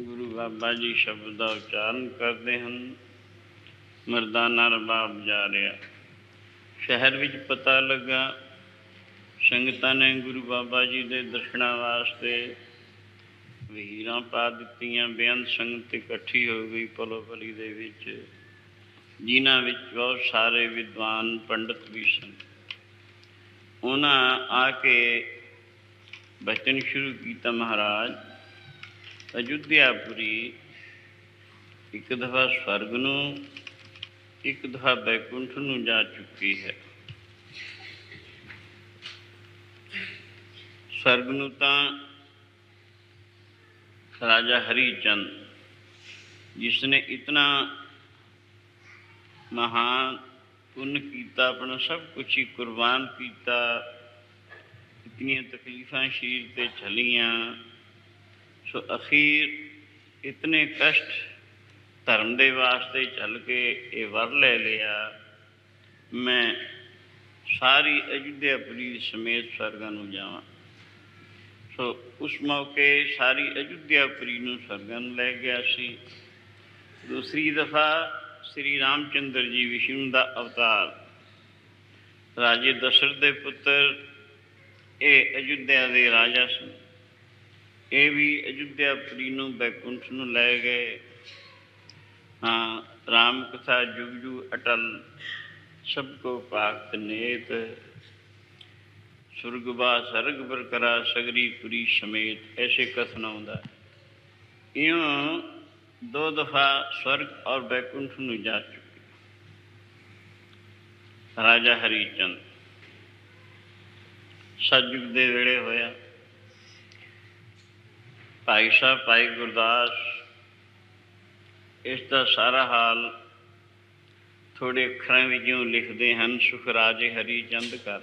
ਗੁਰੂ ਬਾਬਾ ਜੀ ਸ਼ਬਦ ਦਾ ਉਚਾਰਨ ਕਰਦੇ ਹਨ। ਮਰਦਾਨਾ ਰਬਾਬ ਜਾ ਰਿਹਾ। ਸ਼ਹਿਰ ਵਿੱਚ ਪਤਾ ਲੱਗਾ, ਸੰਗਤਾਂ ਨੇ ਗੁਰੂ ਬਾਬਾ ਜੀ ਦੇ ਦਰਸ਼ਨਾਂ ਵਾਸਤੇ ਵਹੀਰਾਂ ਪਾ ਦਿੱਤੀਆਂ, ਬੇਅੰਤ ਸੰਗਤ ਇਕੱਠੀ ਹੋ ਗਈ ਪਲੋਪਲੀ ਦੇ ਵਿੱਚ, ਜਿਨ੍ਹਾਂ ਵਿੱਚ ਬਹੁਤ ਸਾਰੇ ਵਿਦਵਾਨ, ਪੰਡਤ ਵੀ ਸਨ। ਉਹਨਾਂ ਆ ਕੇ ਬਚਨ ਸ਼ੁਰੂ ਕੀਤਾ ਮਹਾਰਾਜ ਅਯੁੱਧਿਆਪੁਰੀ ਇੱਕ ਦਫਾ ਸਵਰਗ ਨੂੰ, ਇੱਕ ਦਫਾ ਬੈਕੁੰਠ ਨੂੰ ਜਾ ਚੁੱਕੀ ਹੈ। ਸਵਰਗ ਨੂੰ ਤਾਂ ਰਾਜਾ ਹਰੀ ਚੰਦ ਜਿਸ ਨੇ ਇਤਨਾ ਮਹਾਨ ਪੁੰਨ ਕੀਤਾ, ਆਪਣਾ ਸਭ ਕੁਝ ਹੀ ਕੁਰਬਾਨ ਕੀਤਾ, ਇਤਨੀਆਂ ਤਕਲੀਫਾਂ ਸ਼ੀਰ ਤੇ ਝੱਲੀਆਂ ਸੋ ਅਖੀਰ ਇਤਨੇ ਕਸ਼ਟ ਧਰਮ ਦੇ ਵਾਸਤੇ ਚੱਲ ਕੇ ਇਹ ਵਰ ਲੈ ਲਿਆ, ਮੈਂ ਸਾਰੀ ਅਯੁੱਧਿਆਪੁਰੀ ਸਮੇਤ ਸਵਰਗਾਂ ਨੂੰ ਜਾਵਾਂ। ਸੋ ਉਸ ਮੌਕੇ ਸਾਰੀ ਅਯੁੱਧਿਆਪੁਰੀ ਨੂੰ ਸਵਰਗਾਂ ਨੂੰ ਲੈ ਗਿਆ ਸੀ। ਦੂਸਰੀ ਦਫਾ ਸ੍ਰੀ ਰਾਮਚੰਦਰ ਜੀ ਵਿਸ਼ਨੂੰ ਦਾ ਅਵਤਾਰ। ਰਾਜੇ ਦਸ਼ਰਥ ਦੇ ਪੁੱਤਰ ਇਹ ਅਯੁੱਧਿਆ ਦੇ ਰਾਜਾ ਸਨ। ਇਹ ਵੀ ਅਯੁੱਧਿਆਪੁਰੀ ਨੂੰ, ਬੈਕੁੰਠ ਨੂੰ ਲੈ ਗਏ। ਹਾਂ, ਰਾਮ ਕਥਾ ਜੁਗ ਜੁਗ ਅਟਲ, ਸਭ ਕੋ ਪਾਕ ਨੇਤ। ਸੁਰਗਵਾ ਸਰਗ ਪ੍ਰਕਰਾ ਸਗਰੀ ਪੁਰੀ ਸਮੇਤ, ਐਸੇ ਕਥਨ ਆਉਂਦਾ ਇਉਂ ਦੋ ਦਫਾ ਸਵਰਗ ਔਰ ਬੈਕੁੰਠ ਨੂੰ ਜਾ ਚੁੱਕੇ। ਰਾਜਾ ਹਰੀ ਚੰਦ ਸਤਜੁਗ ਦੇ ਵੇਲੇ ਹੋਇਆ। ਭਾਈ ਸਾਹਿਬ, ਭਾਈ ਗੁਰਦਾਸ, ਇਸ ਦਾ ਸਾਰਾ ਹਾਲ ਥੋੜੇ ਅੱਖਰਾਂ ਵਿੱਚੋਂ ਲਿਖਦੇ ਹਨ ਸੁਖਰਾਜੇ ਹਰੀ ਚੰਦ ਕਰ।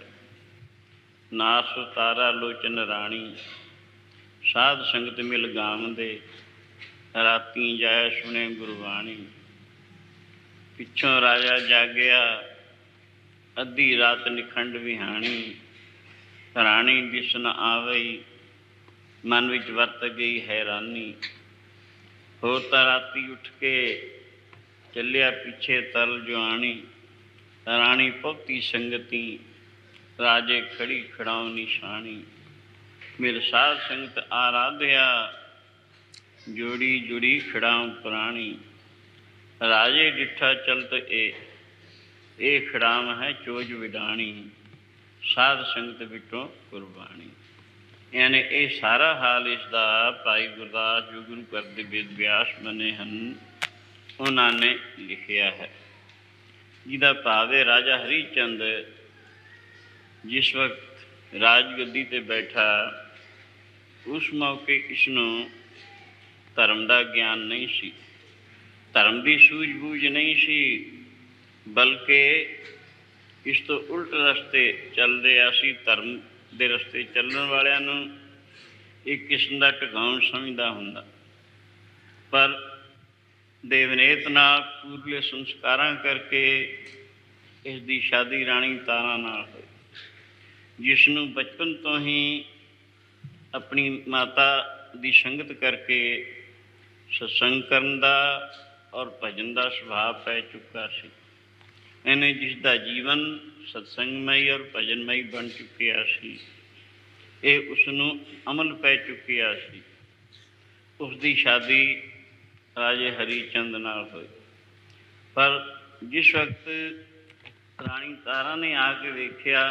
ਨਾਸ ਉਤਾਰਾ ਲੋਚਨ ਰਾਣੀ, ਸਾਧ ਸੰਗਤ ਮਿਲ ਗਾਵੰਦੇ, ਰਾਤੀ ਜਾਇ ਸੁਣੇ ਗੁਰਬਾਣੀ। ਪਿੱਛੋਂ ਰਾਜਾ ਜਾਗਿਆ, ਅੱਧੀ ਰਾਤ ਨਿਖੰਡ ਵਿਹਾਣੀ, ਰਾਣੀ ਦਿਸਨ ਆਵਈ ਮਨ ਵਿੱਚ ਵਰਤ ਗਈ ਹੈਰਾਨੀ। ਹੋਰ ਤਾਂ ਰਾਤੀ ਉੱਠ ਕੇ ਚੱਲਿਆ ਪਿੱਛੇ ਤਲ ਜਵਾਨੀ। ਰਾਣੀ ਭਗਤੀ ਸੰਗਤੀ, ਰਾਜੇ ਖੜੀ ਖੜਾਉ ਨਿਸ਼ਾਨੀ। ਮਿਲ ਸਾਧ ਸੰਗਤ ਆਰਾਧਿਆ, ਜੋੜੀ ਜੁੜੀ ਖੜਾਉ ਪ੍ਰਾਣੀ। ਰਾਜੇ ਡਿਠਾ ਚਲਤ ਏ, ਇਹ ਖੜਾਮ ਹੈ ਚੋਜ ਵਿਡਾਣੀ। ਸਾਧ ਸੰਗਤ ਵਿਟੋਂ ਕੁਰਬਾਨੀ ਯਾਨੀ ਇਹ ਸਾਰਾ ਹਾਲ ਇਸ ਦਾ ਭਾਈ ਗੁਰਦਾਸ ਜੋ ਗੁਰੂ ਕਰਦੇ ਵੇਦ ਵਿਆਸ ਬਣੇ ਹਨ, ਉਹਨਾਂ ਨੇ ਲਿਖਿਆ ਹੈ। ਜਿਹਦਾ ਭਾਵ ਹੈ ਰਾਜਾ ਹਰੀ ਚੰਦ ਜਿਸ ਵਕਤ ਰਾਜਗੱਦੀ ਤੇ ਬੈਠਾ, ਉਸ ਮੌਕੇ ਇਸ ਨੂੰ ਧਰਮ ਦਾ ਗਿਆਨ ਨਹੀਂ ਸੀ। ਧਰਮ ਦੀ ਸੂਝ-ਬੂਝ ਨਹੀਂ ਸੀ, ਬਲਕਿ ਇਸ ਤੋਂ ਉਲਟ ਰਸਤੇ ਚੱਲ ਰਿਹਾ ਸੀ ਧਰਮ ਦੇ ਰਸਤੇ ਚੱਲਣ ਵਾਲਿਆਂ ਨੂੰ ਇੱਕ ਕਿਸਮ ਦਾ ਟਿਕਾਉਣ ਸਮਝਦਾ ਹੁੰਦਾ। ਪਰ ਦੇਵਨੇਤ ਨਾਲ ਪੂਰਲੇ ਸੰਸਕਾਰਾਂ ਕਰਕੇ ਇਸ ਦੀ ਸ਼ਾਦੀ ਰਾਣੀ ਤਾਰਾ ਨਾਲ ਹੋਈ। ਜਿਸ ਨੂੰ ਬਚਪਨ ਤੋਂ ਹੀ ਆਪਣੀ ਮਾਤਾ ਦੀ ਸੰਗਤ ਕਰਕੇ ਸਤਸੰਗ ਕਰਨ ਦਾ ਔਰ ਭਜਨ ਦਾ ਸੁਭਾਅ ਪੈ ਚੁੱਕਾ ਸੀ। ਇਹਨੇ ਜਿਸ ਦਾ ਜੀਵਨ ਸਤਸੰਗਮਈ ਔਰ ਭਜਨਮਈ ਬਣ ਚੁੱਕਿਆ ਸੀ, ਇਹ ਉਸ ਨੂੰ ਅਮਲ ਪੈ ਚੁੱਕਿਆ ਸੀ। ਉਸ ਦੀ ਸ਼ਾਦੀ ਰਾਜੇ ਹਰੀ ਚੰਦ ਨਾਲ ਹੋਈ। ਪਰ ਜਿਸ ਵਕਤ ਰਾਣੀ ਤਾਰਾ ਨੇ ਆ ਕੇ ਵੇਖਿਆ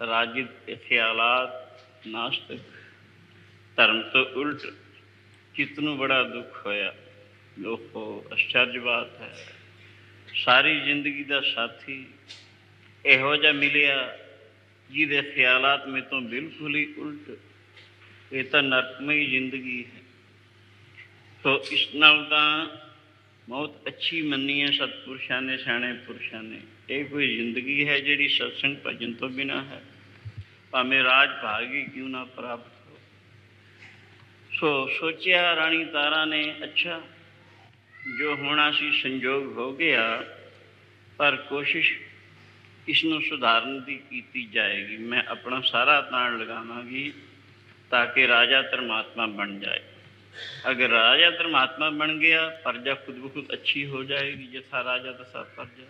ਰਾਜਿਤ ਖਿਆਲਾਤ ਨਾਸਤਕ, ਧਰਮ ਤੋਂ ਉਲਟ ਚਿੱਤ ਨੂੰ ਬੜਾ ਦੁੱਖ ਹੋਇਆ। ਲੋਕੋ ਅਸ਼ਚਰਜ ਬਾਤ ਹੈ। ਸਾਰੀ ਜ਼ਿੰਦਗੀ ਦਾ ਸਾਥੀ ਇਹੋ ਜਿਹਾ ਮਿਲਿਆ ਜਿਹਦੇ ਖਿਆਲਾਤ ਮੇ ਤੋਂ ਬਿਲਕੁਲ ਹੀ ਉਲਟ। ਇਹ ਤਾਂ ਨਰਕਮਈ ਜ਼ਿੰਦਗੀ ਹੈ। ਤੋ ਇਸ ਨਾਲ ਤਾਂ ਬਹੁਤ ਅੱਛੀ ਮੰਨੀ ਹੈ ਸਤਪੁਰਸ਼ਾਂ ਨੇ, ਸਿਆਣੇ ਪੁਰਸ਼ਾਂ ਨੇ। ਇਹ ਕੋਈ ਜ਼ਿੰਦਗੀ ਹੈ ਜਿਹੜੀ ਸਤਸੰਗ ਭਜਨ ਤੋਂ ਬਿਨਾ ਹੈ। ਭਾਵੇਂ ਰਾਜ ਭਾਗੀ ਕਿਉਂ ਨਾ ਪ੍ਰਾਪਤ ਹੋ। ਸੋ ਸੋਚਿਆ ਰਾਣੀ ਤਾਰਾ ਨੇ, ਅੱਛਾ ਜੋ ਹੋਣਾ ਸੀ ਸੰਯੋਗ ਹੋ ਗਿਆ, ਪਰ ਕੋਸ਼ਿਸ਼ ਇਸ ਨੂੰ ਸੁਧਾਰਨ ਦੀ ਕੀਤੀ ਜਾਏਗੀ। ਮੈਂ ਆਪਣਾ ਸਾਰਾ ਤਾਣ ਲਗਾਵਾਂਗੀ ਤਾਂ ਕਿ ਰਾਜਾ ਧਰਮਾਤਮਾ ਬਣ ਜਾਏ। ਅਗਰ ਰਾਜਾ ਧਰਮਾਤਮਾ ਬਣ ਗਿਆ, ਪਰਜਾ ਖੁਦ ਬਖੁਦ ਅੱਛੀ ਹੋ ਜਾਏਗੀ, ਜਿਥਾ ਰਾਜਾ ਤਸਾ ਪਰਜਾ।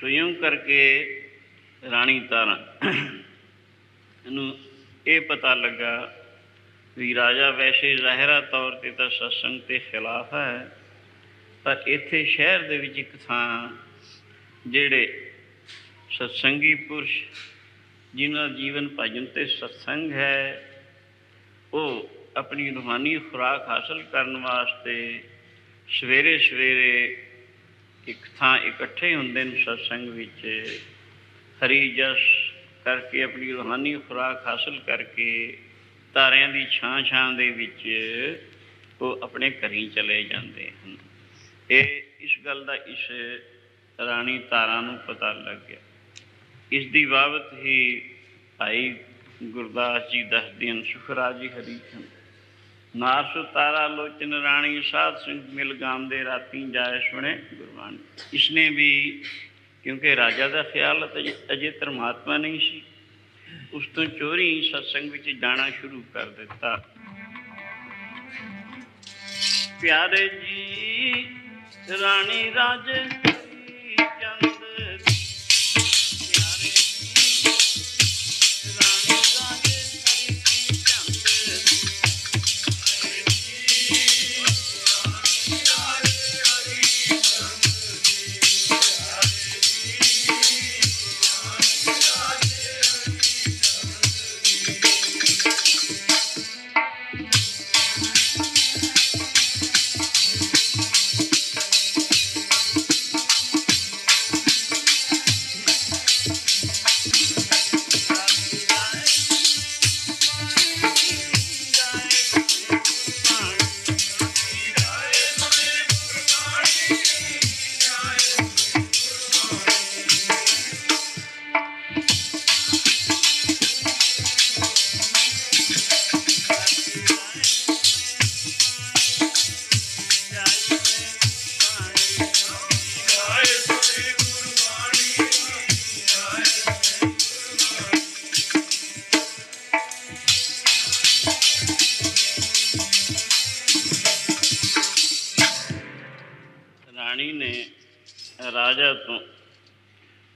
ਸੋ ਇਉਂ ਕਰਕੇ ਰਾਣੀ ਤਾਰਾ ਨੂੰ ਇਹ ਪਤਾ ਲੱਗਾ ਵੀ ਰਾਜਾ ਵੈਸੇ ਜ਼ਾਹਿਰਾ ਤੌਰ ਤੇ ਤਾਂ ਸਤਸੰਗ ਤੇ ਖਿਲਾਫ ਹੈ ਪਰ ਇੱਥੇ ਸ਼ਹਿਰ ਦੇ ਵਿੱਚ ਇੱਕ ਥਾਂ ਜਿਹੜੇ ਸਤਸੰਗੀ ਪੁਰਸ਼ ਜਿਨ੍ਹਾਂ ਦਾ ਜੀਵਨ ਭਜਨ ਤੇ ਸਤਸੰਗ ਹੈ, ਉਹ ਆਪਣੀ ਰੂਹਾਨੀ ਖੁਰਾਕ ਹਾਸਲ ਕਰਨ ਵਾਸਤੇ ਸਵੇਰੇ ਸਵੇਰੇ ਇੱਕ ਥਾਂ ਇਕੱਠੇ ਹੁੰਦੇ ਨੇ ਸਤਸੰਗ ਵਿੱਚ। ਹਰੀ ਜਸ ਕਰਕੇ ਆਪਣੀ ਰੂਹਾਨੀ ਖੁਰਾਕ ਹਾਸਲ ਕਰਕੇ ਤਾਰਿਆਂ ਦੀ ਛਾਂ ਛਾਂ ਦੇ ਵਿੱਚ ਉਹ ਆਪਣੇ ਘਰੀ ਚਲੇ ਜਾਂਦੇ ਹਨ। ਇਹ ਇਸ ਗੱਲ ਦਾ ਇਸ ਰਾਣੀ ਤਾਰਾ ਨੂੰ ਪਤਾ ਲੱਗ ਗਿਆ। ਇਸ ਦੀ ਬਾਬਤ ਹੀ ਭਾਈ ਗੁਰਦਾਸ ਜੀ ਦੱਸਦੇ ਹਨ, ਸੁਖਰਾਜੀ ਹਰੀ ਚੰਦ, ਨਾਰਸ ਤਾਰਾ ਲੋਚਨ ਰਾਣੀ ਸਾਧ ਸਿੰਘ ਮਿਲ ਗਾਮ ਦੇ ਰਾਤੀ ਜਾਏ ਸੁਣੇ ਗੁਰਬਾਣੀ। ਇਸਨੇ ਵੀ ਕਿਉਂਕਿ ਰਾਜਾ ਦਾ ਖਿਆਲ ਅਜੇ ਧਰਮਾਤਮਾ ਨਹੀਂ ਸੀ, ਉਸ ਤੋਂ ਚੋਰੀ ਸਤਸੰਗ ਵਿੱਚ ਜਾਣਾ ਸ਼ੁਰੂ ਕਰ ਦਿੱਤਾ। ਪਿਆਰੇ ਜੀ ਰਾਣੀ ਰਾਜੇ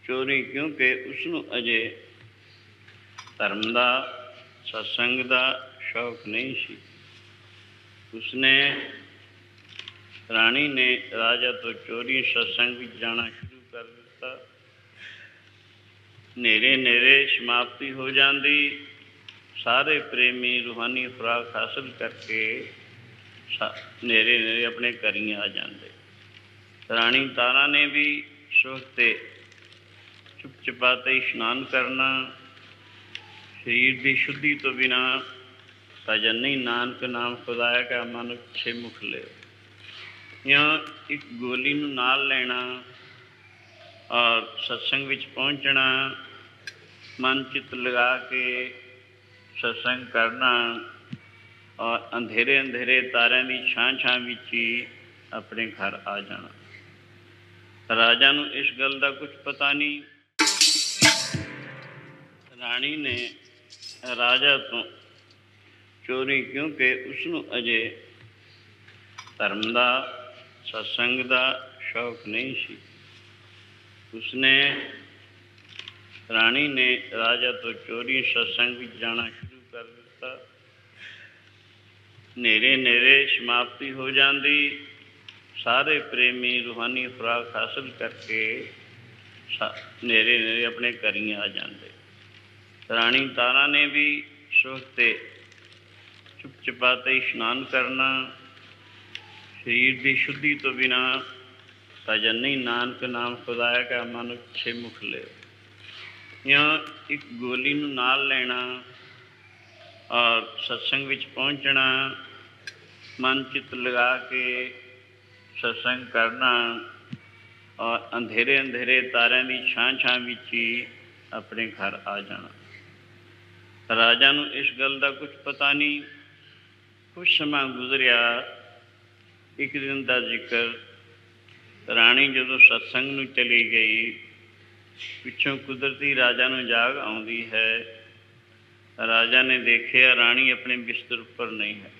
ਚੋਰੀ, ਕਿਉਂਕਿ ਉਸ ਨੂੰ ਅਜੇ ਧਰਮ ਦਾ, ਸਤਸੰਗ ਦਾ ਸ਼ੌਕ ਨਹੀਂ ਸੀ। ਉਸਨੇ ਰਾਣੀ ਨੇ ਰਾਜਾ ਤੋਂ ਚੋਰੀ, ਸਤਸੰਗ ਵਿੱਚ ਜਾਣਾ ਸ਼ੁਰੂ ਕਰ ਦਿੱਤਾ। ਨੇਰੇ ਨੇਰੇ ਸਮਾਪਤੀ ਹੋ ਜਾਂਦੀ। ਸਾਰੇ ਪ੍ਰੇਮੀ ਰੂਹਾਨੀ ਖੁਰਾਕ ਹਾਸਲ ਕਰਕੇ ਨੇਰੇ ਨੇਰੇ ਆਪਣੇ ਘਰੀ ਆ ਜਾਂਦੇ। ਰਾਣੀ ਤਾਰਾ ਨੇ ਵੀ ਸੁਖ ਤੇ ਚੁੱਪ ਚਪਾਤੇ ਇਸ਼ਨਾਨ ਕਰਨਾ, ਸਰੀਰ ਦੀ ਸ਼ੁੱਧੀ ਤੋਂ ਬਿਨਾ ਭਜਨ ਨਹੀਂ, ਨਾਨਕ ਨਾਮ ਖੁਦਾਇਆ ਕਾ ਮਨ ਛੇ ਮੁਖ ਲਿਓ। ਜਾਂ ਇੱਕ ਗੋਲੀ ਨੂੰ ਨਾਲ ਲੈਣਾ ਔਰ ਸਤਸੰਗ ਵਿੱਚ ਪਹੁੰਚਣਾ, ਮਨ ਚਿੱਤ ਲਗਾ ਕੇ ਸਤਸੰਗ ਕਰਨਾ, ਔਰ ਅੰਧੇਰੇ ਅੰਧੇਰੇ ਤਾਰਿਆਂ ਦੀ ਛਾਂ ਛਾਂ ਵਿੱਚ ਹੀ ਆਪਣੇ ਘਰ ਆ ਜਾਣਾ। ਰਾਜਾ ਨੂੰ ਇਸ ਗੱਲ ਦਾ ਕੁਝ ਪਤਾ ਨਹੀਂ ਰਾਣੀ ਨੇ ਰਾਜਾ ਤੋਂ ਚੋਰੀ ਕਿਉਂਕਿ ਉਸ ਨੂੰ ਅਜੇ ਧਰਮ ਦਾ, ਸਤਸੰਗ ਦਾ ਸ਼ੌਕ ਨਹੀਂ ਸੀ। ਉਸਨੇ ਰਾਣੀ ਨੇ ਰਾਜਾ ਤੋਂ ਚੋਰੀ ਸਤਸੰਗ ਵਿੱਚ ਜਾਣਾ ਸ਼ੁਰੂ ਕਰ ਦਿੱਤਾ। ਨੇਰੇ ਨੇਰੇ ਸਮਾਪਤੀ ਹੋ ਜਾਂਦੀ। ਸਾਰੇ ਪ੍ਰੇਮੀ ਰੂਹਾਨੀ ਖੁਰਾਕ ਹਾਸਲ ਕਰਕੇ ਨੇਰੇ ਨੇਰੇ ਆਪਣੇ ਘਰੀ ਆ ਜਾਂਦੇ। ਰਾਣੀ ਤਾਰਾ ਨੇ ਵੀ ਸੁਖ ਤੇ ਚੁੱਪ ਚਪਾਤੇ ਇਸ਼ਨਾਨ ਕਰਨਾ, ਸਰੀਰ ਦੀ ਸ਼ੁੱਧੀ ਤੋਂ ਬਿਨਾ ਭਜਨ ਨਹੀਂ, ਨਾਨਕ ਨਾਮ ਖੁਦਾਇਆ ਕਾ ਮਨ ਛੇ ਮੁਖ ਲੈ ਜਾਂ ਇੱਕ ਗੋਲੀ ਨੂੰ ਨਾਲ ਲੈਣਾ ਔਰ ਸਤਸੰਗ ਵਿੱਚ ਪਹੁੰਚਣਾ, ਮਨ ਚਿੱਤ ਲਗਾ ਕੇ ਸਤਸੰਗ ਕਰਨਾ ਔਰ ਅੰਧੇਰੇ ਅੰਧੇਰੇ ਤਾਰਿਆਂ ਦੀ ਛਾਂ ਛਾਂ ਵਿੱਚ ਹੀ ਆਪਣੇ ਘਰ ਆ ਜਾਣਾ। ਰਾਜਾ ਨੂੰ ਇਸ ਗੱਲ ਦਾ ਕੁਝ ਪਤਾ ਨਹੀਂ। ਕੁਝ ਸਮਾਂ ਗੁਜ਼ਰਿਆ, ਇੱਕ ਦਿਨ ਦਾ ਜ਼ਿਕਰ। ਰਾਣੀ ਜਦੋਂ ਸਤਸੰਗ ਨੂੰ ਚਲੀ ਗਈ, ਪਿੱਛੋਂ ਕੁਦਰਤੀ ਰਾਜਾ ਨੂੰ ਜਾਗ ਆਉਂਦੀ ਹੈ। ਰਾਜਾ ਨੇ ਦੇਖਿਆ ਰਾਣੀ ਆਪਣੇ ਬਿਸਤਰ ਉੱਪਰ ਨਹੀਂ ਹੈ।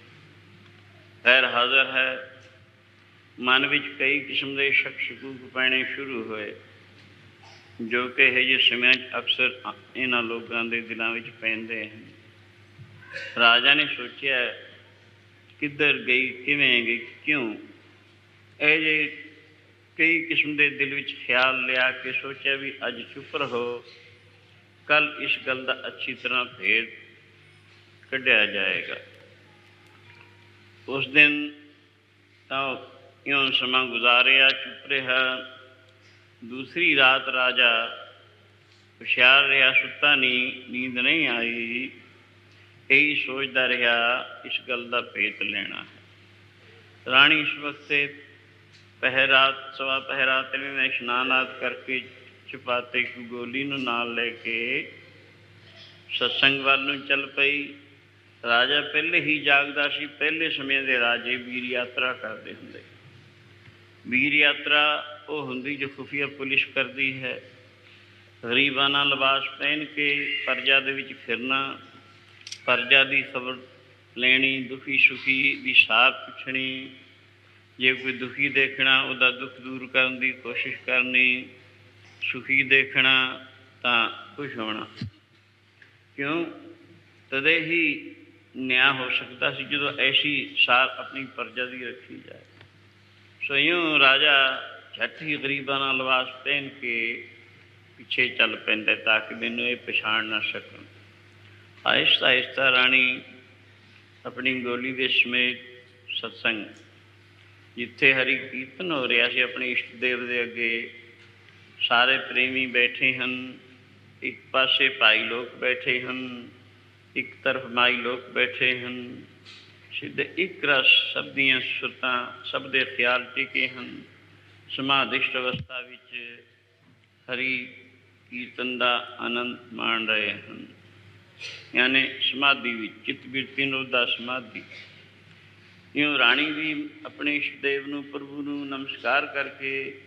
ਗੈਰ ਹਾਜ਼ਰ ਹੈ। ਮਨ ਵਿੱਚ ਕਈ ਕਿਸਮ ਦੇ ਸ਼ੱਕ ਸ਼ਕੂਕ ਪੈਣੇ ਸ਼ੁਰੂ ਹੋਏ। ਜੋ ਕਿ ਇਹ ਜਿਹੇ ਸਮਿਆਂ 'ਚ ਅਕਸਰ ਇਹਨਾਂ ਲੋਕਾਂ ਦੇ ਦਿਲਾਂ ਵਿੱਚ ਪੈਂਦੇ ਹਨ ਰਾਜਾ ਨੇ ਸੋਚਿਆ, ਕਿੱਧਰ ਗਈ, ਕਿਵੇਂ ਗਈ, ਕਿਉਂ? ਇਹ ਜੇ ਕਈ ਕਿਸਮ ਦੇ ਦਿਲ ਵਿੱਚ ਖਿਆਲ ਲਿਆ ਕੇ ਸੋਚਿਆ ਵੀ ਅੱਜ ਚੁੱਪ ਰਹੋ, ਕੱਲ ਇਸ ਗੱਲ ਦਾ ਅੱਛੀ ਤਰ੍ਹਾਂ ਭੇਦ ਕੱਢਿਆ ਜਾਏਗਾ। ਉਸ ਦਿਨ ਤਾਂ ਇਉਂ ਸਮਾਂ ਗੁਜ਼ਾਰਿਆ, ਚੁੱਪ ਰਿਹਾ। ਦੂਸਰੀ ਰਾਤ ਰਾਜਾ ਹੁਸ਼ਿਆਰ ਰਿਹਾ, ਸੁੱਤਾ ਨਹੀਂ, ਨੀਂਦ ਨਹੀਂ ਆਈ। ਇਹੀ ਸੋਚਦਾ ਰਿਹਾ, ਇਸ ਗੱਲ ਦਾ ਭੇਤ ਲੈਣਾ ਹੈ। ਰਾਣੀ ਇਸ ਵਕਤ ਪਹਿਰਾਤ, ਸਵਾ ਪਹਿਰਾਤ ਨੇ ਮੈਂ ਇਸ਼ਨਾਨਾਤ ਕਰਕੇ ਛਪਾਤੇ ਕੋ ਗੋਲੀ ਨੂੰ ਨਾਲ ਲੈ ਕੇ ਸਤਸੰਗ ਵੱਲ ਨੂੰ ਚੱਲ ਪਈ। ਰਾਜਾ ਪਹਿਲੇ ਹੀ ਜਾਗਦਾ ਸੀ, ਪਹਿਲੇ ਸਮੇਂ ਦੇ ਰਾਜੇ ਵੀਰ ਯਾਤਰਾ ਕਰਦੇ ਹੁੰਦੇ। ਵੀਰ ਯਾਤਰਾ ਉਹ ਹੁੰਦੀ ਜੋ ਖੁਫੀਆ ਪੁਲਿਸ ਕਰਦੀ ਹੈ। ਗਰੀਬਾਨਾ ਲਿਬਾਸ ਪਹਿਨ ਕੇ ਪਰਜਾ ਦੇ ਵਿੱਚ ਫਿਰਨਾ, ਪਰਜਾ ਦੀ ਖਬਰ ਲੈਣੀ, ਦੁਖੀ ਸੁਖੀ ਦੀ ਸਾਰ ਪੁੱਛਣੀ, ਜੇ ਕੋਈ ਦੁਖੀ ਦੇਖਣਾ ਉਹਦਾ ਦੁੱਖ ਦੂਰ ਕਰਨ ਦੀ ਕੋਸ਼ਿਸ਼ ਕਰਨੀ, ਸੁਖੀ ਦੇਖਣਾ ਤਾਂ ਖੁਸ਼ ਹੋਣਾ। ਕਿਉਂ? ਤਦੇ ਹੀ ਨਿਆਂ ਹੋ ਸਕਦਾ ਸੀ ਜਦੋਂ ਐਸੀ ਸਾਰ ਆਪਣੀ ਪਰਜਾ ਦੀ ਰੱਖੀ ਜਾਏ। ਸੋ ਇਉਂ ਰਾਜਾ ਝੱਟ ਹੀ ਗਰੀਬਾਂ ਨਾਲ ਲਿਬਾਸ ਪਹਿਨ ਕੇ ਪਿੱਛੇ ਚੱਲ ਪੈਂਦਾ ਤਾਂ ਕਿ ਮੈਨੂੰ ਇਹ ਪਛਾਣ ਨਾ ਸਕਣ। ਆਹਿਸਤਾ ਆਹਿਸਤਾ ਰਾਣੀ ਆਪਣੀ ਗੋਲੀ ਦੇ ਸਮੇਤ ਸਤਸੰਗ, ਜਿੱਥੇ ਹਰੀ ਕੀਰਤਨ ਹੋ ਰਿਹਾ ਸੀ, ਆਪਣੇ ਇਸ਼ਟ ਦੇਵ ਦੇ ਅੱਗੇ ਸਾਰੇ ਪ੍ਰੇਮੀ ਬੈਠੇ ਹਨ। ਇੱਕ ਪਾਸੇ ਭਾਈ ਲੋਕ ਬੈਠੇ ਹਨ, ਇੱਕ ਤਰਫ ਮਾਈ ਲੋਕ ਬੈਠੇ ਹਨ। ਸਿੱਧੇ ਇੱਕ ਰਸ ਸਭ ਦੀਆਂ ਸੁਰਤਾਂ, ਸਭ ਦੇ ਖਿਆਲ ਟਿਕੇ ਹਨ। ਸਮਾਧਿਸ਼ਟ ਅਵਸਥਾ ਵਿੱਚ ਹਰੀ ਕੀਰਤਨ ਦਾ ਆਨੰਦ ਮਾਣ ਰਹੇ ਹਨ। ਯਾਨੀ ਸਮਾਧੀ ਵਿੱਚ ਚਿਤ ਬਿਰਤੀ ਨੂੰ ਦਾ ਸਮਾਧੀ। ਇਉਂ ਰਾਣੀ ਵੀ ਆਪਣੇ ਇਸ਼ਟ ਦੇਵ ਨੂੰ, ਪ੍ਰਭੂ ਨੂੰ ਨਮਸਕਾਰ ਕਰਕੇ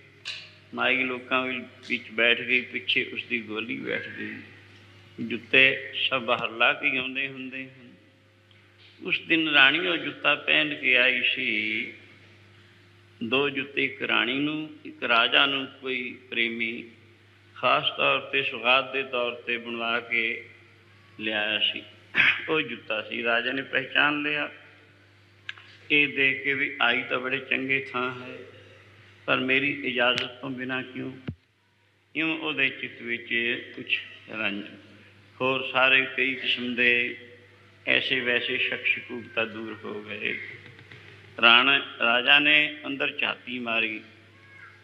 ਮਾਈ ਲੋਕਾਂ ਵਿੱਚ ਬੈਠ ਗਈ, ਪਿੱਛੇ ਉਸ ਦੀ ਗੋਲੀ ਬੈਠ ਗਈ। ਜੁੱਤੇ ਸਭ ਬਾਹਰ ਲਾ ਕੇ ਆਉਂਦੇ ਹੁੰਦੇ ਹਨ। ਉਸ ਦਿਨ ਰਾਣੀ ਉਹ ਜੁੱਤਾ ਪਹਿਨ ਕੇ ਆਈ ਸੀ। ਦੋ ਜੁੱਤੇ, ਇੱਕ ਰਾਣੀ ਨੂੰ, ਇੱਕ ਰਾਜਾ ਨੂੰ ਕੋਈ ਪ੍ਰੇਮੀ ਖਾਸ ਤੌਰ ਤੇ ਸੁਗਾਤ ਦੇ ਤੌਰ ਤੇ ਬਣਵਾ ਕੇ ਲਿਆਇਆ ਸੀ। ਉਹ ਜੁੱਤਾ ਸੀ, ਰਾਜਾ ਨੇ ਪਹਿਚਾਨ ਲਿਆ। ਇਹ ਦੇਖ ਕੇ ਵੀ ਆਈ ਤਾਂ ਬੜੇ ਚੰਗੇ ਥਾਂ ਹੈ, ਪਰ ਮੇਰੀ ਇਜਾਜ਼ਤ ਤੋਂ ਬਿਨਾ ਕਿਉਂ? ਇਉਂ ਉਹਦੇ ਚਿੱਤ ਵਿੱਚ ਕੁਝ ਰੰਜ। ਹੋਰ ਸਾਰੇ ਕਈ ਕਿਸਮ ਦੇ ਐਸੇ ਵੈਸੇ ਸ਼ੱਕ ਦੂਰ ਹੋ ਗਏ। ਰਾਣ ਰਾਜਾ ਨੇ ਅੰਦਰ ਝਾਤੀ ਮਾਰੀ।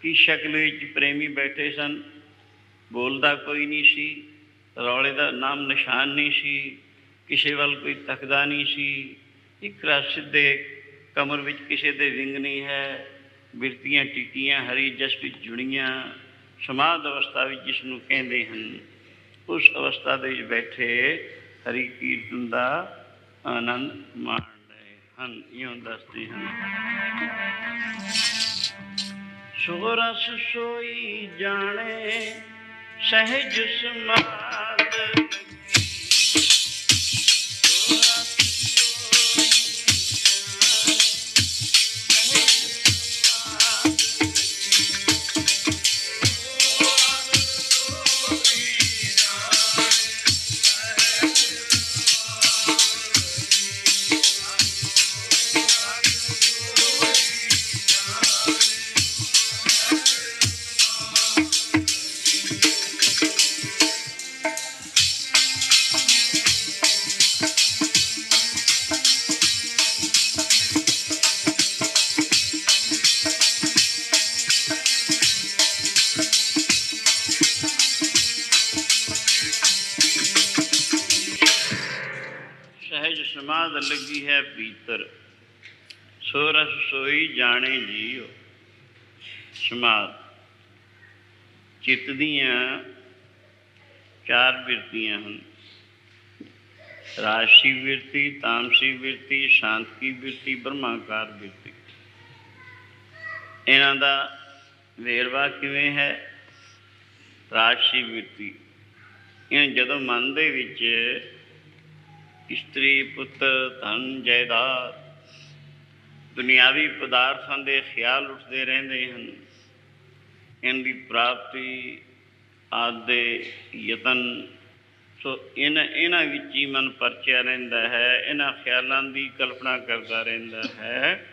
ਕੀ ਸ਼ਕਲ ਵਿੱਚ ਪ੍ਰੇਮੀ ਬੈਠੇ ਸਨ? ਬੋਲਦਾ ਕੋਈ ਨਹੀਂ ਸੀ। ਰੌਲੇ ਦਾ ਨਾਮ ਨਿਸ਼ਾਨ ਨਹੀਂ ਸੀ। ਕਿਸੇ ਵੱਲ ਕੋਈ ਤੱਕਦਾ ਨਹੀਂ ਸੀ। ਇੱਕ ਰਸ ਸਿੱਧੇ ਕਮਰ ਵਿੱਚ ਕਿਸੇ ਦੇ ਵਿੰਗ ਨਹੀਂ ਹੈ। ਬਿਰਤੀਆਂ ਟਿੱਕੀਆਂ, ਹਰੀ ਜਸ ਵਿੱਚ ਜੁੜੀਆਂ। ਸਮਾਧ ਅਵਸਥਾ ਵਿੱਚ ਜਿਸ ਨੂੰ ਕਹਿੰਦੇ ਹਨ, ਉਸ ਅਵਸਥਾ ਦੇ ਵਿੱਚ ਬੈਠੇ ਹਰੀ ਕੀਰਤਨ ਦਾ ਆਨੰਦ ਮਾਣ ਹਨ ਇਉਂ ਦੱਸਦੇ ਹਨ। ਸੋ ਸੋਈ ਜਾਣੇ ਸਹਿਜ ਸਮਾਦ ਜਾਣੇ ਜੀਓ ਸਮਾਦ ਚਿੱਤ ਦੀਆਂ ਚਾਰ ਬਿਰਤੀਆਂ ਹਨ। ਰਾਸ਼ੀ ਬਿਰਤੀ, ਤਾਮਸੀ ਬਿਰਤੀ, ਸ਼ਾਂਤੀ ਬਿਰਤੀ, ਬ੍ਰਹਮਾਕਾਰ ਬਿਰਤੀ। ਇਹਨਾਂ ਦਾ ਵੇਰਵਾ ਕਿਵੇਂ ਹੈ? ਰਾਸ਼ੀ ਬਿਰਤੀ। ਇਹ ਜਦੋਂ ਮਨ ਦੇ ਵਿੱਚ ਇਸਤਰੀ, ਪੁੱਤਰ, ਧਨ, ਜਾਇਦਾਦ ਦੁਨਿਆਵੀ ਪਦਾਰਥਾਂ ਦੇ ਖਿਆਲ ਉੱਠਦੇ ਰਹਿੰਦੇ ਹਨ। ਇਹਨਾਂ ਦੀ ਪ੍ਰਾਪਤੀ ਆਦੇ ਯਤਨ, ਸੋ ਇਹਨਾਂ ਇਹਨਾਂ ਵਿੱਚ ਹੀ ਮਨ ਪਰਚਿਆ ਰਹਿੰਦਾ ਹੈ, ਇਹਨਾਂ ਖਿਆਲਾਂ ਦੀ ਕਲਪਨਾ ਕਰਦਾ ਰਹਿੰਦਾ ਹੈ।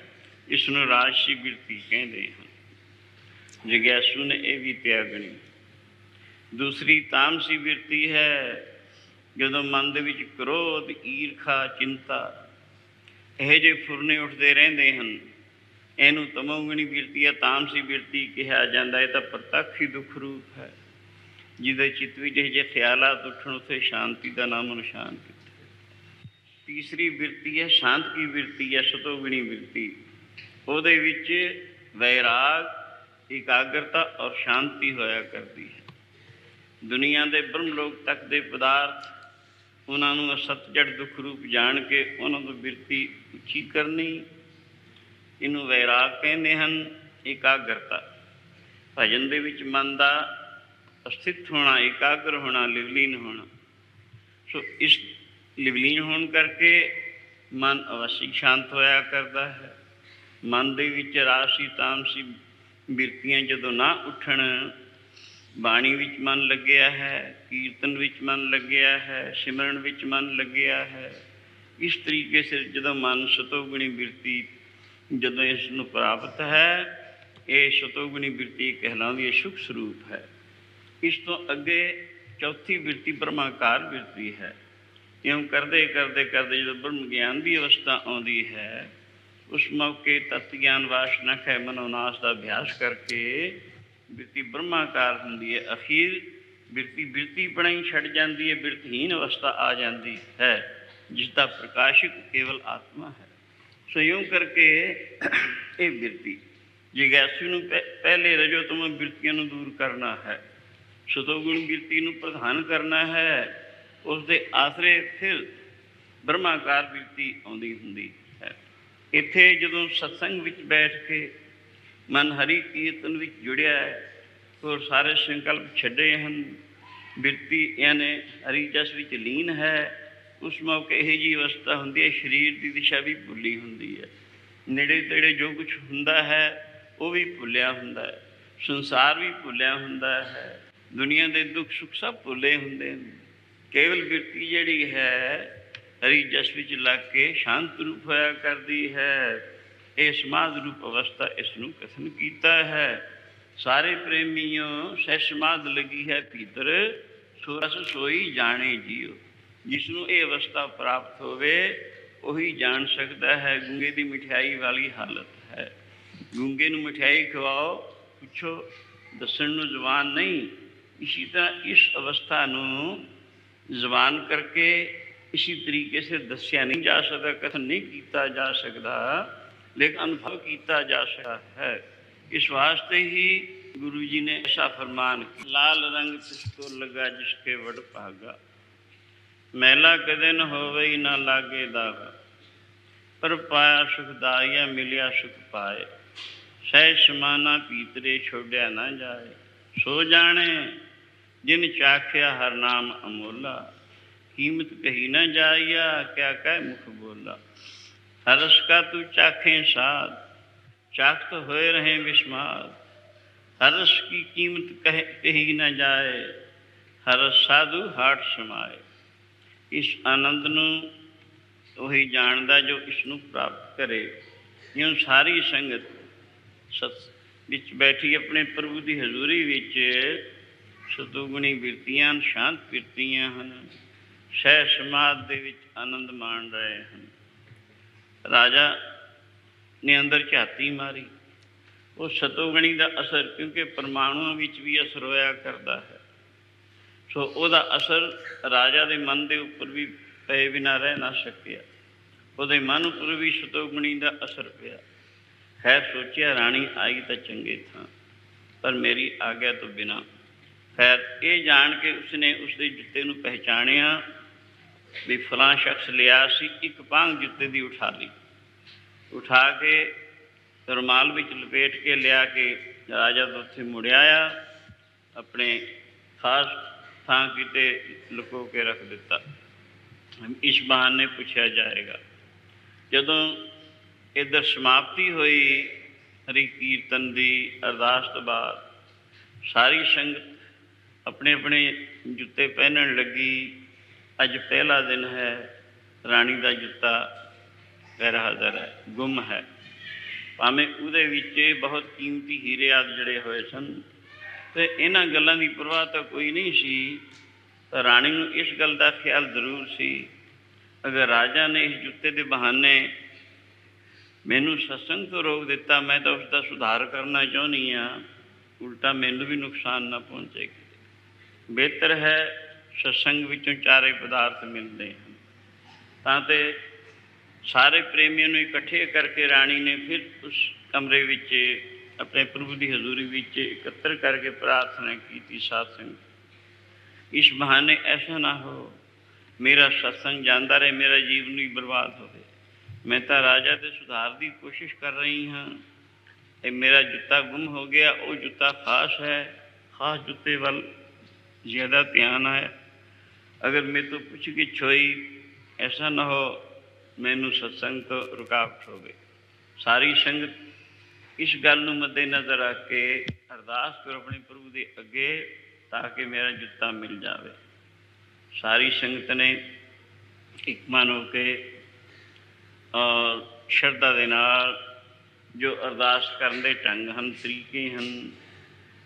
ਇਸ ਨੂੰ ਰਾਜਸੀ ਬਿਰਤੀ ਕਹਿੰਦੇ ਹਨ। ਜਗਿਆਸੂ ਨੇ ਇਹ ਵੀ ਤਿਆਗਣੀ ਦੂਸਰੀ ਤਾਮਸੀ ਬਿਰਤੀ ਹੈ, ਜਦੋਂ ਮਨ ਦੇ ਵਿੱਚ ਕ੍ਰੋਧ, ਈਰਖਾ, ਚਿੰਤਾ ਇਹ ਜੇ ਫੁਰਨੇ ਉੱਠਦੇ ਰਹਿੰਦੇ ਹਨ, ਇਹਨੂੰ ਤਮੋਗਣੀ ਬਿਰਤੀ ਹੈ ਤਾਮਸੀ ਬਿਰਤੀ ਕਿਹਾ ਜਾਂਦਾ ਹੈ ਤਾਂ ਪ੍ਰਤੱਖ ਹੀ ਦੁੱਖ ਰੂਪ ਹੈ। ਜਿਹਦੇ ਚਿੱਤ ਵਿੱਚ ਇਹ ਜੇ ਖਿਆਲਾਤ ਉੱਠਣ, ਉਥੇ ਸ਼ਾਂਤੀ ਦਾ ਨਾਮ ਨਿਸ਼ਾਨ ਕੀਤਾ ਤੀਸਰੀ ਬਿਰਤੀ ਹੈ ਸ਼ਾਂਤ ਕੀ ਬਿਰਤੀ ਹੈ, ਸਤੋਗਣੀ ਬਿਰਤੀ। ਉਹਦੇ ਵਿੱਚ ਵੈਰਾਗ, ਇਕਾਗਰਤਾ ਔਰ ਸ਼ਾਂਤੀ ਹੋਇਆ ਕਰਦੀ ਹੈ। ਦੁਨੀਆ ਦੇ ਬ੍ਰਹਮ ਲੋਕ ਤੱਕ ਦੇ ਪਦਾਰਥ ਉਹਨਾਂ ਨੂੰ ਅਸਤਝੜ ਦੁੱਖ ਰੂਪ ਜਾਣ ਕੇ ਉਹਨਾਂ ਤੋਂ ਬਿਰਤੀ ਉੱਚੀ ਕਰਨੀ। ਇਹਨੂੰ ਵੈਰਾਗ ਕਹਿੰਦੇ ਹਨ, ਇਕਾਗਰਤਾ। ਭਜਨ ਦੇ ਵਿੱਚ ਮਨ ਦਾ ਅਸਥਿਤ ਹੋਣਾ, ਇਕਾਗਰ ਹੋਣਾ, ਲਿਵਲੀਨ ਹੋਣਾ। ਸੋ ਇਸ ਲਿਵਲੀਨ ਹੋਣ ਕਰਕੇ ਮਨ ਅਵਸ਼ੀ ਸ਼ਾਂਤ ਹੋਇਆ ਕਰਦਾ ਹੈ। ਮਨ ਦੇ ਵਿੱਚ ਰਾਸੀ ਤਾਮਸੀ ਬਿਰਤੀਆਂ ਜਦੋਂ ਨਾ ਉੱਠਣ ਬਾਣੀ ਵਿੱਚ ਮਨ ਲੱਗਿਆ ਹੈ, ਕੀਰਤਨ ਵਿੱਚ ਮਨ ਲੱਗਿਆ ਹੈ, ਸਿਮਰਨ ਵਿੱਚ ਮਨ ਲੱਗਿਆ ਹੈ। ਇਸ ਤਰੀਕੇ ਸਿਰ ਜਦੋਂ ਮਨ ਸਤੋਗੁਣੀ ਬਿਰਤੀ ਜਦੋਂ ਇਸ ਨੂੰ ਪ੍ਰਾਪਤ ਹੈ, ਇਹ ਸਤੋਗੁਣੀ ਬਿਰਤੀ ਕਹਿਲਾਉਂਦੀ ਹੈ ਸੁਖ ਸਰੂਪ ਹੈ। ਇਸ ਤੋਂ ਅੱਗੇ ਚੌਥੀ ਬਿਰਤੀ ਬ੍ਰਹਮਾਕਾਰ ਬਿਰਤੀ ਹੈ। ਇਉਂ ਕਰਦੇ ਕਰਦੇ ਕਰਦੇ ਜਦੋਂ ਬ੍ਰਹਮ ਗਿਆਨ ਦੀ ਅਵਸਥਾ ਆਉਂਦੀ ਹੈ, ਉਸ ਮੌਕੇ ਤਤ ਗਿਆਨ ਵਾਸ਼ਨਾ ਖੈ ਮਨੋਨਾਸ਼ ਦਾ ਅਭਿਆਸ ਕਰਕੇ ਬਿਰਤੀ ਬ੍ਰਹਮਾਕਾਰ ਹੁੰਦੀ ਹੈ, ਅਖੀਰ ਬਿਰਤੀ ਬਿਰਤੀ ਬਣਾਈ ਛੱਡ ਜਾਂਦੀ ਹੈ, ਬਿਰਤਹੀਨ ਅਵਸਥਾ ਆ ਜਾਂਦੀ ਹੈ, ਜਿਸ ਦਾ ਪ੍ਰਕਾਸ਼ਕ ਕੇਵਲ ਆਤਮਾ ਹੈ। ਸੋ ਕਰਕੇ ਇਹ ਬਿਰਤੀ ਜਿਗਿਆਸੂ ਨੂੰ ਪਹਿ- ਪਹਿਲੇ ਰਜੋ ਤਮ ਬਿਰਤੀਆਂ ਨੂੰ ਦੂਰ ਕਰਨਾ ਹੈ, ਸਤੋਗੁਣ ਬਿਰਤੀ ਨੂੰ ਪ੍ਰਧਾਨ ਕਰਨਾ ਹੈ, ਉਸ ਦੇ ਆਸਰੇ ਫਿਰ ਬ੍ਰਹਮਾਕਾਰ ਬਿਰਤੀ ਆਉਂਦੀ ਹੁੰਦੀ ਹੈ। ਇੱਥੇ ਜਦੋਂ ਸਤਸੰਗ ਵਿੱਚ ਬੈਠ ਕੇ ਮਨ ਹਰੀ ਕੀਰਤਨ ਵਿੱਚ ਜੁੜਿਆ ਹੈ। ਹੋਰ ਸਾਰੇ ਸੰਕਲਪ ਛੱਡੇ ਹਨ। ਬਿਰਤੀ ਯਾਨੀ ਹਰੀ ਜਸ ਵਿੱਚ ਲੀਨ ਹੈ। ਉਸ ਮੌਕੇ ਇਹ ਜੀ ਅਵਸਥਾ ਹੁੰਦੀ ਹੈ, ਸਰੀਰ ਦੀ ਦਿਸ਼ਾ ਵੀ ਭੁੱਲੀ ਹੁੰਦੀ ਹੈ। ਨੇੜੇ ਤੇੜੇ ਜੋ ਕੁਝ ਹੁੰਦਾ ਹੈ, ਉਹ ਵੀ ਭੁੱਲਿਆ ਹੁੰਦਾ ਹੈ। ਸੰਸਾਰ ਵੀ ਭੁੱਲਿਆ ਹੁੰਦਾ ਹੈ। ਦੁਨੀਆ ਦੇ ਦੁੱਖ ਸੁੱਖ ਸਭ ਭੁੱਲੇ ਹੁੰਦੇ ਨੇ ਕੇਵਲ ਬਿਰਤੀ ਜਿਹੜੀ ਹੈ, ਹਰੀ ਜਸ ਵਿੱਚ ਲੱਗ ਕੇ ਸ਼ਾਂਤ ਰੂਪ ਹੋਇਆ ਕਰਦੀ ਹੈ। ਇਹ ਸਮਾਧ ਰੂਪ ਅਵਸਥਾ ਇਸ ਨੂੰ ਕਥਨ ਕੀਤਾ ਹੈ। ਸਾਰੇ ਪ੍ਰੇਮੀਓ ਸਹਿ ਸਮਾਧ ਲੱਗੀ ਹੈ ਭੀਤਰ ਸੋ ਸੋਈ ਜਾਣੇ ਜੀਓ। ਜਿਸ ਨੂੰ ਇਹ ਅਵਸਥਾ ਪ੍ਰਾਪਤ ਹੋਵੇ, ਉਹੀ ਜਾਣ ਸਕਦਾ ਹੈ। ਗੁੰਗੇ ਦੀ ਮਠਿਆਈ ਵਾਲੀ ਹਾਲਤ ਹੈ। ਗੁੰਗੇ ਨੂੰ ਮਠਿਆਈ ਖਵਾਓ, ਪੁੱਛੋ, ਦੱਸਣ ਨੂੰ ਜ਼ਬਾਨ ਨਹੀਂ। ਇਸੀ ਤਰ੍ਹਾਂ ਇਸ ਅਵਸਥਾ ਨੂੰ ਜ਼ਬਾਨ ਕਰਕੇ ਇसी ਤਰੀਕੇ ਸੇ ਦੱਸਿਆ ਨਹੀਂ ਜਾ ਸਕਦਾ, ਕਥਨ ਨਹੀਂ ਕੀਤਾ ਜਾ ਸਕਦਾ। ਲੇਕਿਨ ਅਨੁਭਵ ਕੀਤਾ ਜਾ ਸਕਦਾ ਹੈ। ਇਸ ਵਾਸਤੇ ਹੀ ਗੁਰੂ ਜੀ ਨੇ ਐਸਾ ਫਰਮਾਨ ਲਾਲ ਰੰਗ ਤਿਸ ਕੋ ਲਗਾ ਜਿਸ ਕੇ ਵਡ ਭਾਗਾ। ਮੈਲਾ ਕਦੇ ਨ ਹੋਵੇ, ਨਾ ਲਾਗੇ ਦਾਗਾ ਪਰ ਪਾਇਆ ਸੁਖਦਾਇਆ ਮਿਲਿਆ ਸੁਖ ਪਾਏ। ਸਹਿ ਸਮਾਨਾ ਪੀਤਰੇ ਛੋੜਿਆ ਨਾ ਜਾਏ। ਸੋ ਜਾਣੇ, ਜਿਨ ਚਾਖਿਆ ਹਰ ਨਾਮ ਅਮੋਲਾ। ਕੀਮਤ ਕਹੀ ਨਾ ਜਾਇਆ ਕਿਆ ਕਹਿ ਮੁਖ ਬੋਲਾ। ਹਰਸ ਕਾ ਤੂ ਚਾਖੇ ਸਾਧ, ਚਾਖਤ ਹੋਏ ਰਹੇ ਵਿਸਮਾਦ ਹਰਸ ਕੀ ਕੀਮਤ ਕਹਿ, ਕਹੀ ਨਾ ਜਾਏ ਹਰਸ ਸਾਧੂ ਹਾਟ ਸਮਾਏ। ਇਸ ਆਨੰਦ ਨੂੰ ਉਹੀ ਜਾਣਦਾ ਜੋ ਇਸ ਨੂੰ ਪ੍ਰਾਪਤ ਕਰੇ। ਜਿਉਂ ਸਾਰੀ ਸੰਗਤ ਸਤ, ਵਿੱਚ ਬੈਠੀ ਆਪਣੇ ਪ੍ਰਭੂ ਦੀ ਹਜ਼ੂਰੀ ਵਿੱਚ ਸਤੁਗੁਣੀ ਬਿਰਤੀਆਂ, ਸ਼ਾਂਤ ਬਿਰਤੀਆਂ ਹਨ। ਸਹਿ ਸਮਾਧ ਦੇ ਵਿੱਚ ਆਨੰਦ ਮਾਣ ਰਹੇ ਹਨ। ਰਾਜਾ ਨੇ ਅੰਦਰ ਝਾਤੀ ਮਾਰੀ। ਉਹ ਸਤੋਗਣੀ ਦਾ ਅਸਰ ਕਿਉਂਕਿ ਪਰਮਾਣੂਆਂ ਵਿੱਚ ਵੀ ਅਸਰ ਹੋਇਆ ਕਰਦਾ ਹੈ। ਸੋ ਉਹਦਾ ਅਸਰ ਰਾਜਾ ਦੇ ਮਨ ਦੇ ਉੱਪਰ ਵੀ ਪਏ ਬਿਨਾ ਰਹਿ ਨਾ ਸਕਿਆ। ਉਹਦੇ ਮਨ ਉੱਪਰ ਵੀ ਸਤੋਗਣੀ ਦਾ ਅਸਰ ਪਿਆ। ਹੈ ਸੋਚਿਆ, ਰਾਣੀ ਆਈ ਤਾਂ ਚੰਗੇ ਥਾਂ, ਪਰ ਮੇਰੀ ਆਗਿਆ ਤੋਂ ਬਿਨਾ। ਖੈਰ, ਇਹ ਜਾਣ ਕੇ ਉਸਨੇ ਉਸਦੇ ਜੁੱਤੇ ਨੂੰ ਪਹਿਚਾਣਿਆ ਵੀ ਫਲਾਂ ਸ਼ਖਸ ਲਿਆ ਸੀ, ਇੱਕ ਪਾਂਗ ਜੁੱਤੇ ਦੀ ਉਠਾ ਲਈ। ਉਠਾ ਕੇ ਰੁਮਾਲ ਵਿੱਚ ਲਪੇਟ ਕੇ ਲਿਆ ਕੇ ਰਾਜਾ ਤੋਂ ਉੱਥੇ ਮੁੜਿਆ ਆ ਆਪਣੇ ਖਾਸ ਥਾਂ ਕਿਤੇ ਲੁਕੋ ਕੇ ਰੱਖ ਦਿੱਤਾ। ਇਸ ਬਹਾਨੇ ਪੁੱਛਿਆ ਜਾਏਗਾ, ਜਦੋਂ ਇਧਰ ਸਮਾਪਤੀ ਹੋਈ, ਹਰੀ ਕੀਰਤਨ ਦੀ ਅਰਦਾਸ ਤੋਂ ਬਾਅਦ, ਸਾਰੀ ਸੰਗਤ ਆਪਣੇ ਆਪਣੇ ਜੁੱਤੇ ਪਹਿਨਣ ਲੱਗੀ ਅੱਜ ਪਹਿਲਾ ਦਿਨ ਹੈ, ਰਾਣੀ ਦਾ ਜੁੱਤਾ ਗੈਰ ਹਾਜ਼ਰ ਹੈ, ਗੁੰਮ ਹੈ। ਭਾਵੇਂ ਉਹਦੇ ਵਿੱਚ ਬਹੁਤ ਕੀਮਤੀ ਹੀਰੇ ਆਦਿ ਜੜੇ ਹੋਏ ਸਨ, ਤੇ ਇਹਨਾਂ ਗੱਲਾਂ ਦੀ ਪਰਵਾਹ ਤਾਂ ਕੋਈ ਨਹੀਂ ਸੀ, ਤਾਂ ਰਾਣੀ ਨੂੰ ਇਸ ਗੱਲ ਦਾ ਖਿਆਲ ਜ਼ਰੂਰ ਸੀ, ਅਗਰ ਰਾਜਾ ਨੇ ਇਸ ਜੁੱਤੇ ਦੇ ਬਹਾਨੇ ਮੈਨੂੰ ਸਤਸੰਗ ਤੋਂ ਰੋਕ ਦਿੱਤਾ, ਮੈਂ ਤਾਂ ਉਸ ਦਾ ਸੁਧਾਰ ਕਰਨਾ ਚਾਹੁੰਦੀ ਆ ਉਲਟਾ ਮੈਨੂੰ ਵੀ ਨੁਕਸਾਨ ਨਾ ਪਹੁੰਚੇਗੀ। ਬਿਹਤਰ ਹੈ ਸਤਸੰਗ ਵਿੱਚੋਂ ਚਾਰੇ ਪਦਾਰਥ ਮਿਲਦੇ ਹਨ। ਤਾਂ ਤੇ ਸਾਰੇ ਪ੍ਰੇਮੀਆਂ ਨੂੰ ਇਕੱਠੇ ਕਰਕੇ ਰਾਣੀ ਨੇ ਫਿਰ ਉਸ ਕਮਰੇ ਵਿੱਚ, ਆਪਣੇ ਪ੍ਰਭੂ ਦੀ ਹਜ਼ੂਰੀ ਵਿੱਚ ਇਕੱਤਰ ਕਰਕੇ ਪ੍ਰਾਰਥਨਾ ਕੀਤੀ ਸਾਧ ਸੰਗਤ ਇਸ ਬਹਾਨੇ ਐਸਾ ਨਾ ਹੋ, ਮੇਰਾ ਸਤਸੰਗ ਜਾਂਦਾ ਰਹੇ, ਮੇਰਾ ਜੀਵਨ ਵੀ ਬਰਬਾਦ ਹੋਵੇ। ਮੈਂ ਤਾਂ ਰਾਜਾ ਦੇ ਸੁਧਾਰ ਦੀ ਕੋਸ਼ਿਸ਼ ਕਰ ਰਹੀ ਹਾਂ। ਇਹ ਮੇਰਾ ਜੁੱਤਾ ਗੁੰਮ ਹੋ ਗਿਆ, ਉਹ ਜੁੱਤਾ ਖਾਸ ਹੈ, ਖਾਸ ਜੁੱਤੇ ਵੱਲ ਜ਼ਿਆਦਾ ਧਿਆਨ ਹੈ। ਅਗਰ ਮੇਰੇ ਤੋਂ ਪੁੱਛ ਗਿੱਛ ਹੋਈ ਐਸਾ ਨਾ ਹੋ ਮੈਨੂੰ ਸਤਸੰਗ ਤੋਂ ਰੁਕਾਵਟ ਹੋਵੇ ਸਾਰੀ ਸੰਗਤ ਇਸ ਗੱਲ ਨੂੰ ਮੱਦੇ ਨਜ਼ਰ ਰੱਖ ਕੇ ਅਰਦਾਸ ਕਰੋ ਆਪਣੇ ਪ੍ਰਭੂ ਦੇ ਅੱਗੇ ਤਾਂ ਕਿ ਮੇਰਾ ਜੁੱਤਾ ਮਿਲ ਜਾਵੇ। ਸਾਰੀ ਸੰਗਤ ਨੇ ਇੱਕ ਮਨ ਹੋ ਕੇ ਔਰ ਸ਼ਰਧਾ ਦੇ ਨਾਲ ਜੋ ਅਰਦਾਸ ਕਰਨ ਦੇ ਢੰਗ ਹਨ, ਤਰੀਕੇ ਹਨ,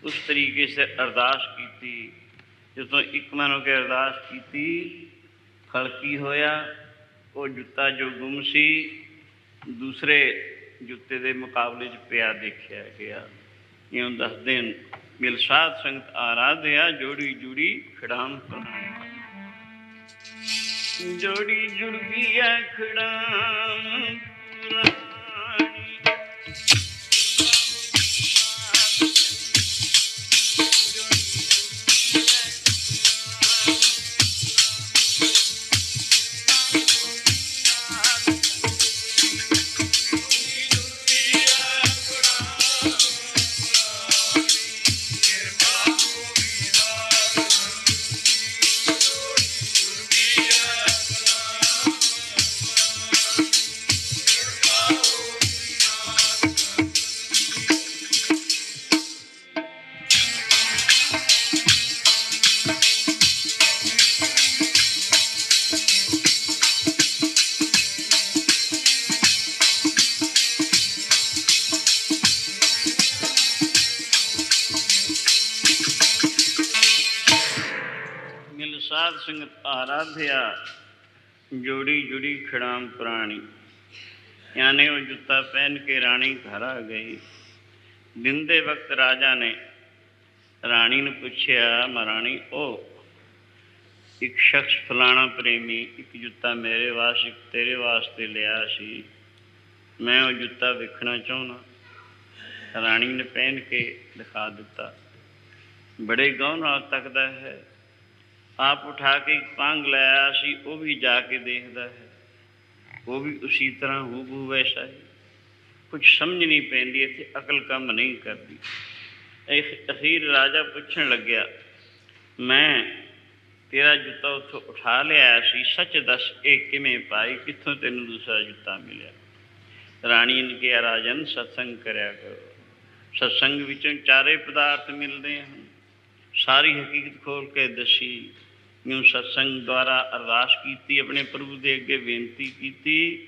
ਉਸ ਤਰੀਕੇ ਸੇ ਅਰਦਾਸ ਕੀਤੀ। ਜਦੋਂ ਇੱਕ ਮਨ ਹੋ ਕੇ ਅਰਦਾਸ ਕੀਤੀ, ਖਲਕੀ ਹੋਇਆ, ਉਹ ਜੁੱਤਾ ਜੋ ਗੁੰਮ ਸੀ, ਦੂਸਰੇ ਜੁੱਤੇ ਦੇ ਮੁਕਾਬਲੇ 'ਚ ਪਿਆ ਦੇਖਿਆ ਗਿਆ। ਇਉਂ ਦੱਸਦੇ ਹਨ, ਮਿਲ ਸਾਧ ਸੰਗਤ ਆਰਾਧਿਆ, ਜੋੜੀ ਜੁੜੀ ਖੜਾਮ ਪ੍ਰਾਣ ਜੋੜੀ ਜੁੜ ਗਈ ਖੜਾਮ ਪੁਰਾਣੀ ਸਿੰਘ ਸਾਧ ਸੰਗਤ ਆਰਾਧਿਆ, ਜੋੜੀ ਜੁੜੀ ਖੜਾਮ ਪੁਰਾਣੀ। ਯਾਨੀ ਉਹ ਜੁੱਤਾ ਪਹਿਨ ਕੇ ਰਾਣੀ ਘਰ ਆ ਗਈ। ਦਿਨ ਦੇ ਵਕਤ ਰਾਜਾ ਨੇ ਰਾਣੀ ਨੂੰ ਪੁੱਛਿਆ ਮਹਾਰਾਣੀ ਉਹ ਇੱਕ ਸ਼ਖਸ ਫਲਾਣਾ ਪ੍ਰੇਮੀ, ਇੱਕ ਜੁੱਤਾ ਮੇਰੇ ਵਾਸਤੇ ਤੇਰੇ ਵਾਸਤੇ ਲਿਆ ਸੀ। ਮੈਂ ਉਹ ਜੁੱਤਾ ਵੇਖਣਾ ਚਾਹੁੰਦਾ। ਰਾਣੀ ਨੇ ਪਹਿਨ ਕੇ ਦਿਖਾ ਦਿੱਤਾ। ਬੜੇ ਗੌਰ ਨਾਲ ਤੱਕਦਾ ਹੈ। ਆਪ ਉਠਾ ਕੇ ਇੱਕ ਪੰਗ ਲਾਇਆ ਸੀ, ਉਹ ਵੀ ਜਾ ਕੇ ਦੇਖਦਾ ਹੈ। ਉਹ ਵੀ ਉਸੇ ਤਰ੍ਹਾਂ ਹੂਬਹੂ ਵੈਸਾ ਹੀ। ਕੁਝ ਸਮਝ ਨਹੀਂ ਪੈਂਦੀ, ਇੱਥੇ ਅਕਲ ਕੰਮ ਨਹੀਂ ਕਰਦੀ। ਇਹ ਅਖੀਰ ਰਾਜਾ ਪੁੱਛਣ ਲੱਗਿਆ, ਮੈਂ ਤੇਰਾ ਜੁੱਤਾ ਉੱਥੋਂ ਉਠਾ ਲਿਆ ਸੀ, ਸੱਚ ਦੱਸ ਇਹ ਕਿਵੇਂ ਪਾਈ, ਕਿੱਥੋਂ ਤੈਨੂੰ ਦੂਸਰਾ ਜੁੱਤਾ ਮਿਲਿਆ? ਰਾਣੀ ਨੇ ਕਿਹਾ, ਰਾਜਨ, ਸਤਸੰਗ ਕਰਿਆ ਕਰੋ। ਸਤਸੰਗ ਵਿੱਚੋਂ ਚਾਰੇ ਪਦਾਰਥ ਮਿਲਦੇ ਹਨ। ਸਾਰੀ ਹਕੀਕਤ ਖੋਲ ਕੇ ਦੱਸੀ ਨੂੰ ਸਤਸੰਗ ਦੁਆਰਾ ਅਰਦਾਸ ਕੀਤੀ, ਆਪਣੇ ਪ੍ਰਭੂ ਦੇ ਅੱਗੇ ਬੇਨਤੀ ਕੀਤੀ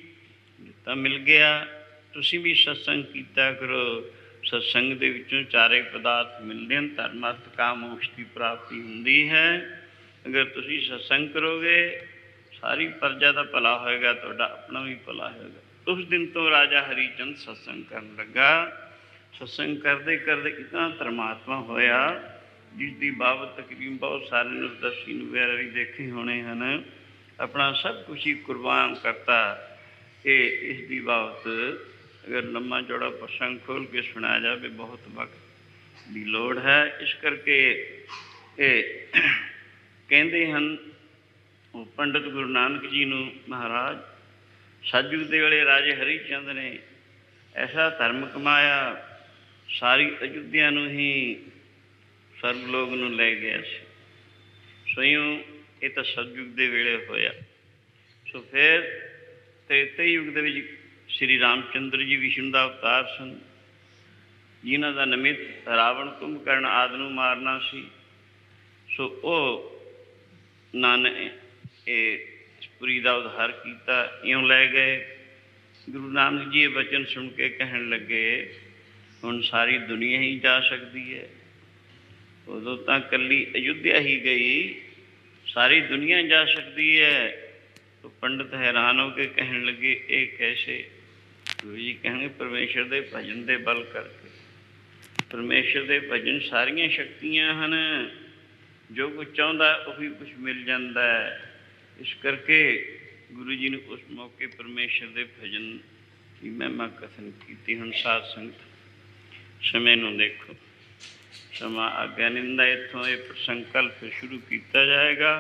ਤਾਂ ਮਿਲ ਗਿਆ। ਤੁਸੀਂ ਵੀ ਸਤਸੰਗ ਕੀਤਾ ਕਰੋ। ਸਤਸੰਗ ਦੇ ਵਿੱਚੋਂ ਚਾਰੇ ਪਦਾਰਥ ਮਿਲਦੇ ਹਨ ਧਰਮ ਅਰਥ ਕਾਮ ਮੋਕਸ਼ ਦੀ ਪ੍ਰਾਪਤੀ ਹੁੰਦੀ ਹੈ। ਅਗਰ ਤੁਸੀਂ ਸਤਸੰਗ ਕਰੋਗੇ, ਸਾਰੀ ਪ੍ਰਜਾ ਦਾ ਭਲਾ ਹੋਏਗਾ, ਤੁਹਾਡਾ ਆਪਣਾ ਵੀ ਭਲਾ ਹੋਏਗਾ। ਉਸ ਦਿਨ ਤੋਂ ਰਾਜਾ ਹਰੀਚੰਦ ਸਤਸੰਗ ਕਰਨ ਲੱਗਾ। ਸਤਸੰਗ ਕਰਦੇ ਕਰਦੇ ਇਤਨਾ ਧਰਮਾਤਮਾ ਹੋਇਆ ਜਿਸ ਦੀ ਬਾਬਤ ਤਕਰੀਬਨ ਬਹੁਤ ਸਾਰੇ ਨੂੰ ਦਰਸ਼ੀ ਨੂੰ ਵਗੈਰਾ ਵੀ ਦੇਖੇ ਹੋਣੇ ਹਨ। ਆਪਣਾ ਸਭ ਕੁਝ ਹੀ ਕੁਰਬਾਨ ਕਰਤਾ। ਇਹ ਇਸ ਦੀ ਬਾਬਤ ਅਗਰ ਲੰਮਾ ਚੌੜਾ ਪ੍ਰਸੰਗ ਖੋਲ ਕੇ ਸੁਣਾਇਆ ਜਾਵੇ, ਬਹੁਤ ਵਕਤ ਦੀ ਲੋੜ ਹੈ। ਇਸ ਕਰਕੇ ਇਹ ਕਹਿੰਦੇ ਹਨ, ਉਹ ਪੰਡਤ ਗੁਰੂ ਨਾਨਕ ਜੀ ਨੂੰ, ਮਹਾਰਾਜ ਸਤਿਯੁਗ ਦੇ ਵੇਲੇ ਰਾਜੇ ਹਰੀ ਚੰਦ ਨੇ ਐਸਾ ਧਰਮ ਕਮਾਇਆ। ਸਾਰੀ ਅਯੁੱਧਿਆ ਨੂੰ ਹੀ ਸਰਬ ਲੋਕ ਨੂੰ ਲੈ ਗਿਆ ਸੀ। ਸੋਇਓ ਇਹ ਤਾਂ ਸਤਿਯੁਗ ਦੇ ਵੇਲੇ ਹੋਇਆ। ਸੋ ਫਿਰ ਤ੍ਰੇਤੇ ਯੁਗ ਦੇ ਵਿੱਚ ਸ੍ਰੀ ਰਾਮਚੰਦਰ ਜੀ ਵਿਸ਼ਨੂੰ ਦਾ ਅਵਤਾਰ ਸਨ। ਜਿਨ੍ਹਾਂ ਦਾ ਨਿਮਿਤ ਰਾਵਣ ਕੁੰਭਕਰਨ ਆਦਿ ਨੂੰ ਮਾਰਨਾ ਸੀ। ਸੋ ਉਹ ਨਾਨਕ ਇਹ ਪੁਰੀ ਦਾ ਉਧਾਰ ਕੀਤਾ, ਇਉਂ ਲੈ ਗਏ। ਗੁਰੂ ਨਾਨਕ ਜੀ ਇਹ ਬਚਨ ਸੁਣ ਕੇ ਕਹਿਣ ਲੱਗੇ, ਹੁਣ ਸਾਰੀ ਦੁਨੀਆ ਹੀ ਜਾ ਸਕਦੀ ਹੈ। ਉਦੋਂ ਤਾਂ ਕੱਲੀ ਅਯੁੱਧਿਆ ਹੀ ਗਈ। ਸਾਰੀ ਦੁਨੀਆ ਜਾ ਸਕਦੀ ਹੈ। ਤੋ ਪੰਡਤ ਹੈਰਾਨ ਹੋ ਕੇ ਕਹਿਣ ਲੱਗੇ, ਇਹ ਕੈਸੇ? ਗੁਰੂ ਜੀ ਕਹਿੰਦੇ ਪਰਮੇਸ਼ਰ ਦੇ ਭਜਨ ਦੇ ਬਲ ਕਰਕੇ। ਪਰਮੇਸ਼ਰ ਦੇ ਭਜਨ ਸਾਰੀਆਂ ਸ਼ਕਤੀਆਂ ਹਨ। ਜੋ ਕੁਝ ਚਾਹੁੰਦਾ, ਉਹ ਵੀ ਕੁਝ ਮਿਲ ਜਾਂਦਾ ਹੈ। ਇਸ ਕਰਕੇ ਗੁਰੂ ਜੀ ਨੇ ਉਸ ਮੌਕੇ ਪਰਮੇਸ਼ਰ ਦੇ ਭਜਨ ਦੀ ਮਹਿਮਾ ਕਥਨ ਕੀਤੀ। ਹੁਣ ਸਾਧ ਸੰਗਤ, ਸਮੇਂ ਨੂੰ ਦੇਖੋ। ਸਮਾਂ ਆਗਿਆ ਨਿੰਦਾ ਇੱਥੋਂ ਇਹ ਪ੍ਰਸੰਗ ਕੱਲ੍ਹ ਸ਼ੁਰੂ ਕੀਤਾ ਜਾਏਗਾ।